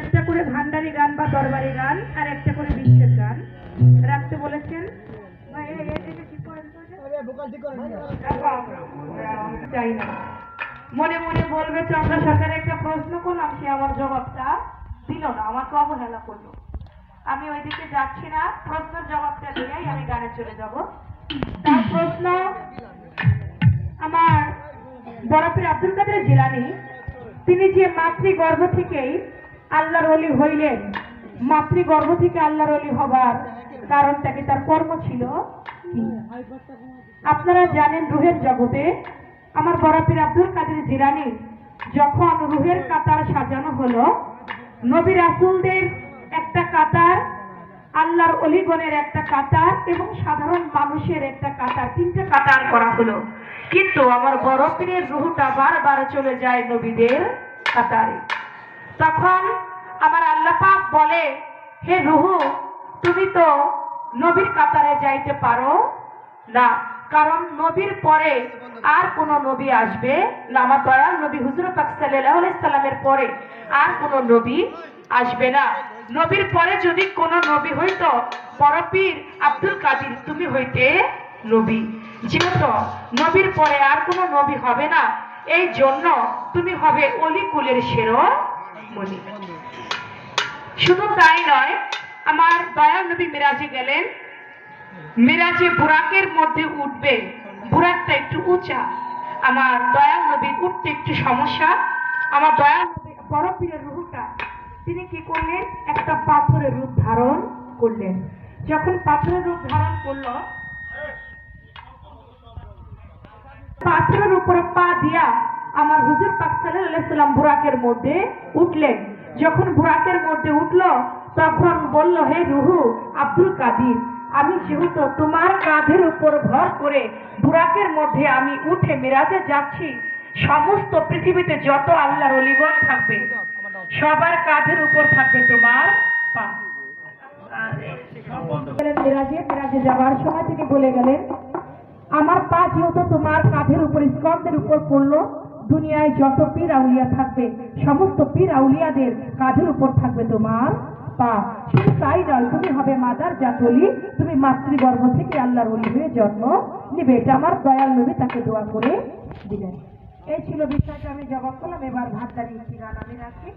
একটা করে ভান্ডারি গান বা দরবারি গান আর একটা করে বিশ্বের গান। রাখতে বলেছেন? চাই না। মনে মনে বলবে চন্দ্র সরকারের একটা প্রশ্ন করলাম সে আমার জবাবটা দিল না আমাকে অবহেলা করল। আমি ওইদিকে যাচ্ছি না প্রশ্নের জবাবটা দিয়েই আমি গানে চলে যাব। তার প্রশ্ন আমার বরফের আব্দুল কাদের জিলানি তিনি যে মাতৃগর্ভ থেকেই আল্লাহর অলি হইলেন। মাতৃগর্ভ থেকে আল্লাহর অলি হবার কারণটা কি তার কর্ম ছিল আপনারা জানেন রুহের জগতে আমার বরাপির আব্দুল কাদের জিরানি যখন রুহের কাতার সাজানো হলো, নবী রাসুলদের একটা কাতার, আল্লাহর অলিগণের একটা কাতার এবং সাধারণ মানুষের একটা কাতার, তিনটা কাতার করা হলো। কিন্তু আমার বড় পীরের রুহটা বারবার চলে যায় নবীদের কাতারে। তখন আমার আল্লাহ পাক বলে, হে রুহু, তুমি তো নবীর কাতারে যাইতে পারো না, কারণ নবীর পরে আর কোন নবী আসবে না। আমার নবী হুজুর পাক সাল্লামের পরে আর কোন নবী আসবে না। নবীর পরে যদি কোন নবী হইতো, পরপীর আব্দুল কাদির তুমি হইতে নবী। যেহেতু নবীর পরে আর কোন নবী হবে না এই জন্য তুমি হবে অলি কুলের সেরো মনি শুধু তাই নয়, আমার দয়াল নবী মিরাজে গেলেন। মিরাজে বুরাকের মধ্যে উঠবে, বুরাকটা একটু উঁচা। আমার দয়াল নবীর উঠতে একটু সমস্যা। আমার দয়াল নবী, বড় পীরের রুহটা, তিনি কি করলেন? একটা পাথরের রূপ ধারণ করলেন। যখন পাথরের রূপ ধারণ করল, পাথরের উপরে পা দিয়া আমার হুজুর পাক সাল্লাম বুরাকের মধ্যে উঠলেন। যখন বুরাকের মধ্যে উঠল, তখন বলল, হে রুহু, আব্দুল কাদির, আমি যেহেতু তোমার কাঁধের উপর ভর করে বুরাকের মধ্যে আমি উঠে মেরাজে যাচ্ছি, সমস্ত পৃথিবীতে যত আল্লাহর অলিগণ থাকবে, সবার কাঁধের উপর থাকবে তোমার পা। মেরাজে সময় তিনি বলে গেলেন, আমার পা যেহেতু তোমার কাঁধের উপর, স্কন্ধের উপর পড়ল দুনিয়ায় যত পীর আউলিয়া থাকবে, সমস্ত পীর আউলিয়াদের কাঁধের উপর থাকবে তোমার পা। শুধু তাই নয়, তুমি হবে মাদার জাতলি তুমি মাতৃগর্ভ থেকে আল্লাহর অলি হয়ে জন্ম নিবে। এটা আমার দয়াল নবী তাকে দোয়া করে দিলেন। এই ছিল বিষয়টা, আমি জবাব করলাম। এবার ভাত দাঁড়িয়ে আমি রাখি।